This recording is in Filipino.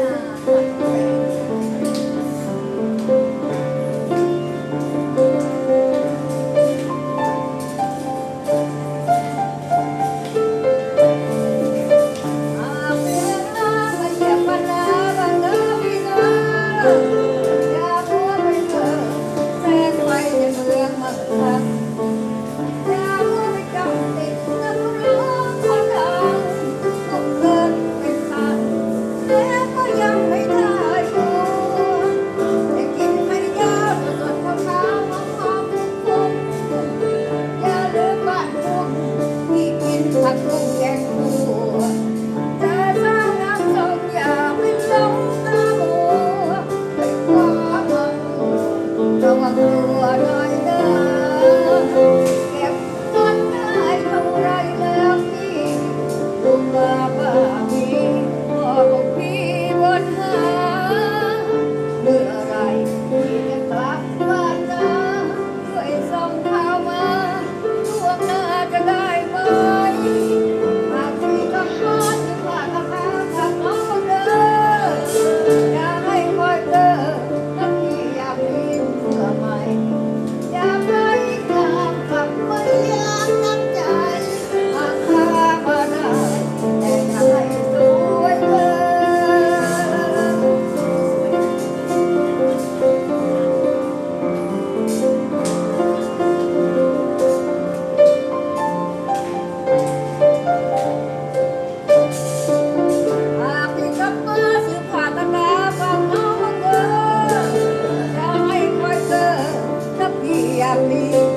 ยัง me.